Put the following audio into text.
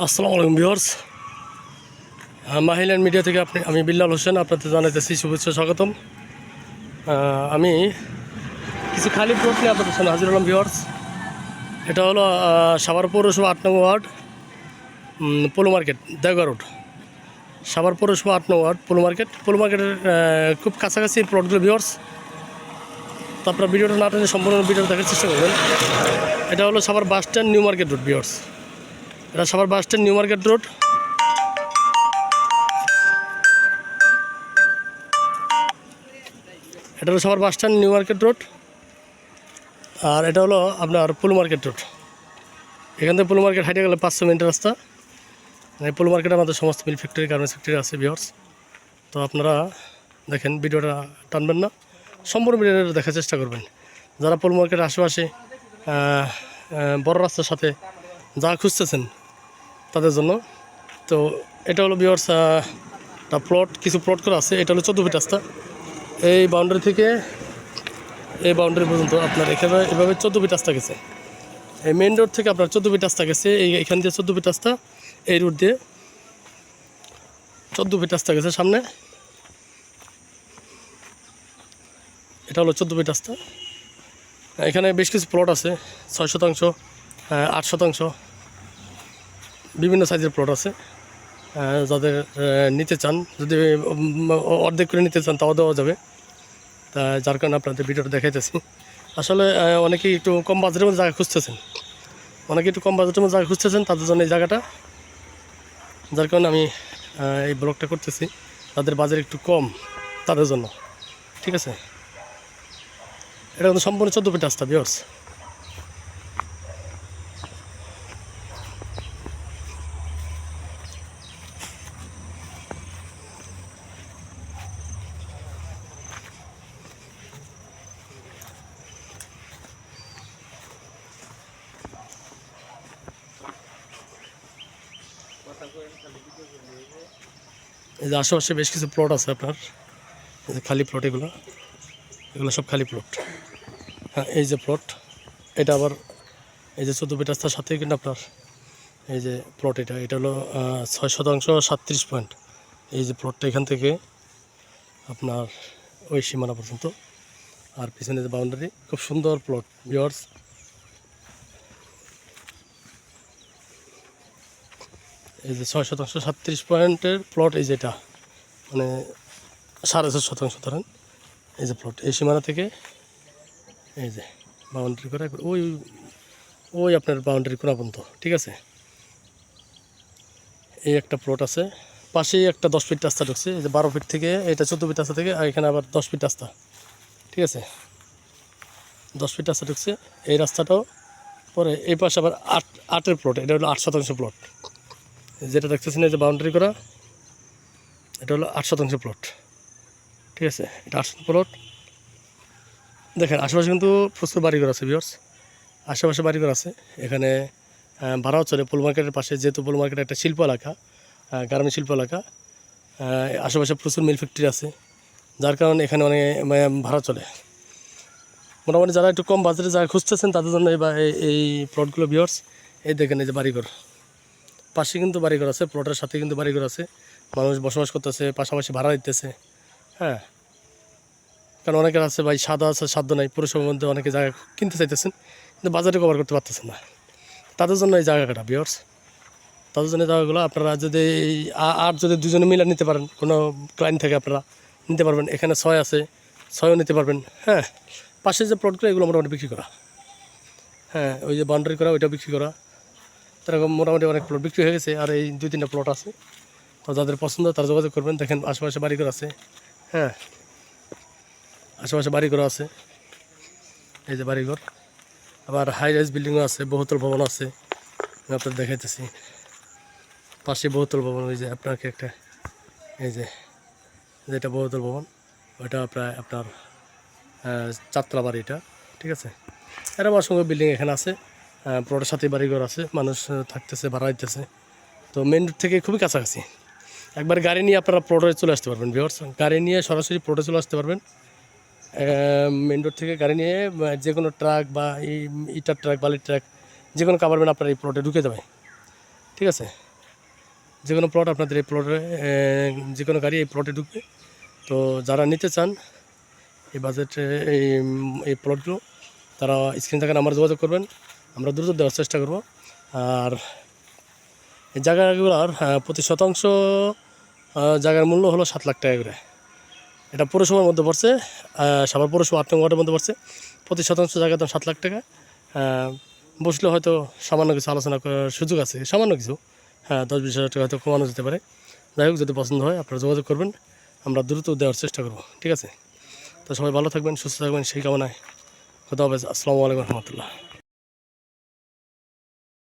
আসসালামু আলাইকুম viewers. মাহিলান media থেকে আপনি আমি বিল্লাল হোসেন, আপনাদের জানাইতেছি শুভেচ্ছা, স্বাগতম। আমি কিছু খালি প্লট নিয়ে আপনাদের সামনে হাজির হলাম ভিউয়ার্স। এটা হলো সাভার পৌরসভা আট নং ওয়ার্ড পোলো মার্কেট দেওয়া রোড। সাভার পৌরসভা আট নং ওয়ার্ড, পোলো মার্কেট। পোলো মার্কেটের খুব কাছাকাছি প্লটগুলো ভিউয়ার্স। তো আপনার ভিডিওটা না সম্পূর্ণ ভিডিও দেখার চেষ্টা করবেন। এটা হলো Savar bus stand, new market road, viewers. এটা সবার bus stand, new market road. এটা হলো সবার bus stand, new market road. আর এটা হলো আপনার পুল মার্কেট রোড। এখান থেকে পুল মার্কেট হাইটে গেলে পাঁচশো মিনিটের রাস্তা। এই পুল মার্কেটে আমাদের সমস্ত মিল ফ্যাক্টরি, গার্মেন্টস ফ্যাক্টরি আছে বিহার্স তো আপনারা দেখেন, ভিডিওটা টানবেন না। সম্পূর্ণ ভিডিওটা দেখার চেষ্টা করবেন। যারা পুল মার্কেটের আশেপাশে বড় রাস্তার সাথে যা খুঁজতেছেন তাদের জন্য। তো এটা হলো একটা প্লট কিছু প্লট করা আছে। এটা হলো চোদ্দ ফিট রাস্তা। এই বাউন্ডারি থেকে এই বাউন্ডারি পর্যন্ত আপনার এখানে এভাবে চোদ্দ ফিট রাস্তা গেছে। এই মেন রোড থেকে আপনার চোদ্দ ফিট রাস্তা গেছে। এই এখান দিয়ে চোদ্দ ফিট রাস্তা, এই রুট দিয়ে চোদ্দ ফিট রাস্তা গেছে সামনে। এটা হলো চোদ্দ ফিট রাস্তা। এখানে বেশ কিছু প্লট আছে, ছয় শতাংশ আট শতাংশ। বিভিন্ন সাইজের প্লট আছে। যাদের নিতে চান, যদি অর্ধেক করে নিতে চান, তাও দেওয়া যাবে। তা যার কারণে আপনাদের ভিডিওটা দেখাইতেছি। আসলে অনেকেই একটু কম বাজেটের মধ্যে জায়গা খুঁজতেছেন। অনেকে একটু কম বাজেটের মধ্যে জায়গা খুঁজতেছেন, তাদের জন্য এই জায়গাটা। যার কারণে আমি এই ব্লগটা করতেছি। তাদের বাজার একটু কম, তাদের জন্য। ঠিক আছে? এটা কিন্তু সম্পূর্ণ চোদ্দ ফিট রাস্তা বিয়ার্স এই যে আশেপাশে বেশ কিছু প্লট আছে আপনার। এই যে খালি প্লট এগুলো। এগুলো সব খালি প্লট হ্যাঁ এই যে প্লট এটা আবার এই যে চোদ্দ রাস্তার সাথে কিন্তু আপনার এই যে প্লট এটা। এটা হলো ছয় শতাংশ সাতত্রিশ পয়েন্ট এই যে প্লটটা এখান থেকে আপনার ওই সীমানা পর্যন্ত। আর পিছনে যে বাউন্ডারি খুব সুন্দর প্লট ভিওয়ার্স এই যে ছয় শতাংশ, সাতত্রিশ পয়েন্টের প্লট এই যেটা মানে সাড়ে ছয় শতাংশ ধরেন, এই যে প্লট এই সীমানা থেকে এই যে বাউন্ডারি করা ওই ওই আপনার বাউন্ডারি করা পর্যন্ত, ঠিক আছে? এই একটা প্লট আছে, পাশেই একটা দশ ফিট রাস্তা ঢুকছে, এই যে বারো ফিট থেকে এটা চোদ্দ ফিট রাস্তা থেকে, আর এখানে আবার দশ ফিট রাস্তা, ঠিক আছে? দশ ফিট রাস্তা ঢুকছে, এই রাস্তাটাও পরে এই পাশে আবার আট, আটের প্লট এটা হলো আট শতাংশ প্লট যেটা দেখতেছেন এই যে বাউন্ডারি করা এটা হলো আট শতাংশ প্লট ঠিক আছে? এটা আট প্লট দেখেন আশেপাশে কিন্তু প্রচুর বাড়িঘর আছে বিয়ার্স আশেপাশে বাড়িঘর আছে। এখানে ভাড়াও চলে পোল মার্কেটের পাশে যেহেতু পোল মার্কেট একটা শিল্প এলাকা গার্মেন্ট শিল্প এলাকা আশেপাশে প্রচুর মিল ফ্যাক্টরি আছে। যার কারণে এখানে অনেক মানে, ভাড়া চলে। মোটামুটি যারা একটু কম বাজারে যারা খুঁজতেছেন তাদের জন্য এই প্লটগুলো বিয়ার্স এই দেখেন এই যে বাড়িঘর। পাশে কিন্তু বাড়িঘর আছে প্লটের সাথে কিন্তু বাড়িঘর আছে। মানুষ বসবাস করতেছে, পাশাপাশি ভাড়া দিতেছে। হ্যাঁ? কারণ অনেকের আছে ভাই, সাদা আছে সাধ্য নাই, পুরসভার মধ্যে অনেকে জায়গা কিনতে চাইতেছেন, কিন্তু বাজারে কভার করতে পারতেছেন না। তাদের জন্য এই জায়গাটা বিয়ার্স তাদের জন্য জায়গাগুলো আপনারা যদি আর যদি দুজনে মিলে নিতে পারেন, কোনো ক্লায়েন্ট থেকে আপনারা নিতে পারবেন। এখানে ছয় আছে, ছয়ও নিতে পারবেন। হ্যাঁ? পাশে যে প্লটগুলো এগুলো মোটামুটি বিক্রি করা। হ্যাঁ? ওই যে বাউন্ডারি করা ওইটা বিক্রি করা। এরকম মোটামুটি অনেক প্লট বিক্রি হয়ে গেছে আর এই দুই তিনটা প্লট আছে। তো যাদের পছন্দ তারা যোগাযোগ করবেন। দেখেন আশেপাশে বাড়িঘর আছে। হ্যাঁ আশেপাশে বাড়িঘর আছে। এই যে বাড়িঘর। আবার হাই রাইজ বিল্ডিংও আছে বহুতল ভবন আছে। আমি আপনার দেখাইতেছি। পাশে বহুতল ভবন ওই যে আপনাকে একটা এই যে যেটা বহুতল ভবন ওইটা প্রায় আপনার আহ, চারতলা বাড়ি এটা ঠিক আছে? এর আমার সঙ্গে বিল্ডিং এখানে আছে। প্লটের সাথে বাড়িঘর আছে, মানুষ থাকতেছে, ভাড়া দিতেছে তো মেন রোড থেকে খুবই কাছাকাছি। একবার গাড়ি নিয়ে আপনারা প্লটে চলে আসতে পারবেন ভিওর্স গাড়ি নিয়ে সরাসরি প্লটে চলে আসতে পারবেন। মেন রোড থেকে গাড়ি নিয়ে যে কোনো ট্রাক বা এই ইটার ট্রাক বালির ট্রাক যে কোনো কাভারম্যান আপনার এই প্লটে ঢুকে যাবে ঠিক আছে? যে কোনো প্লট আপনাদের এই প্লটে যে কোনো গাড়ি এই প্লটে ঢুকবে। তো যারা নিতে চান, এই বাজেটে এই এই প্লটগুলো তারা স্ক্রিন থেকে নাম্বার যোগাযোগ করবেন। আমরা দ্রুত দেওয়ার চেষ্টা করব। আর এই জায়গাগুলোর প্রতি শতাংশ জায়গার মূল্য হলো সাত লাখ টাকা করে। এটা পৌরসভার মধ্যে পড়ছে সাভার পৌরসভা আট নং ওয়ার্ডের মধ্যে পড়ছে। প্রতি শতাংশ জায়গার দাম সাত লাখ টাকা। বসলে হয়তো সামান্য কিছু আলোচনা করার সুযোগ আছে, সামান্য কিছু। হ্যাঁ দশ বিশ হাজার টাকা হয়তো কমানো যেতে পারে। যাই হোক, যদি পছন্দ হয়, আপনারা যোগাযোগ করবেন। আমরা দ্রুত দেওয়ার চেষ্টা করব, ঠিক আছে? তো সবাই ভালো থাকবেন, সুস্থ থাকবেন, সেই কামনায়। কথা হবে আসসালামু আলাইকুম রহমতুল্লাহ।